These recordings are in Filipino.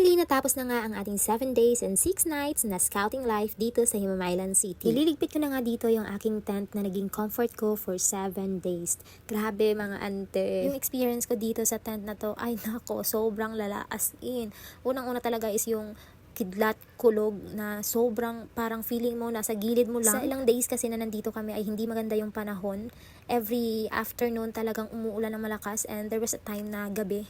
Finally, natapos na nga ang ating 7 days and 6 nights na scouting life dito sa Himamaylan City. Ililigpit ko na nga dito yung aking tent na naging comfort ko for 7 days. Grabe mga ante. Yung experience ko dito sa tent na to, ay nako, sobrang lala as in. Unang-una talaga is yung kidlat, kulog na sobrang parang feeling mo nasa gilid mo lang. Sa ilang days kasi na nandito kami ay hindi maganda yung panahon. Every afternoon talagang umuulan ng malakas and there was a time na gabi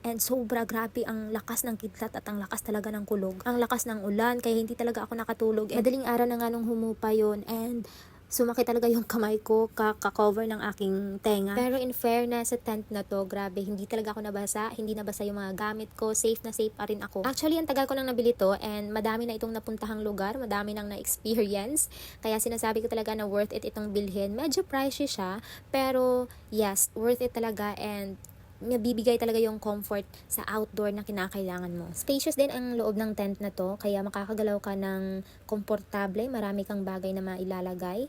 And sobra grabe ang lakas ng kidlat at ang lakas talaga ng kulog. Ang lakas ng ulan, kaya hindi talaga ako nakatulog. And madaling araw na nga nung humupa yun. And sumaki talaga yung kamay ko, kaka-cover ng aking tenga. Pero in fairness, sa tent na to, grabe, hindi talaga ako nabasa. Hindi nabasa yung mga gamit ko. Safe na safe pa rin ako. Actually, ang tagal ko nang nabili to and madami na itong napuntahang lugar. Madami nang na-experience. Kaya sinasabi ko talaga na worth it itong bilhin. Medyo pricey siya, pero yes, worth it talaga and mabibigay talaga yung comfort sa outdoor na kinakailangan mo. Spacious din ang loob ng tent na to, kaya makakagalaw ka ng komportable, marami kang bagay na mailalagay.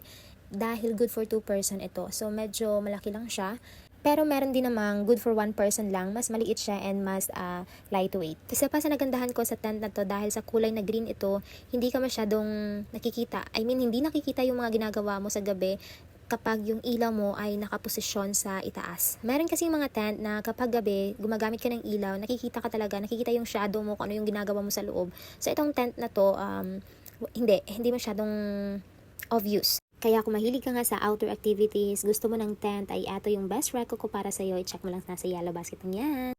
Dahil good for two person ito. So medyo malaki lang siya. Pero meron din namang good for one person lang, mas maliit siya and mas ah, lightweight. Isa pa sa nagandahan ko sa tent na to dahil sa kulay na green ito, hindi ka masyadong nakikita. I mean, hindi nakikita yung mga ginagawa mo sa gabi kapag yung ilaw mo ay nakaposisyon sa itaas. Meron kasi mga tent na kapag gabi, gumagamit ka ng ilaw, nakikita ka talaga, nakikita yung shadow mo kung ano yung ginagawa mo sa loob. So itong tent na to, um, hindi, hindi masyadong obvious. Kaya kung mahilig ka nga sa outdoor activities, gusto mo ng tent, ay ato yung best reco ko para sa'yo, i-check mo lang nasa yellow basket ng yan.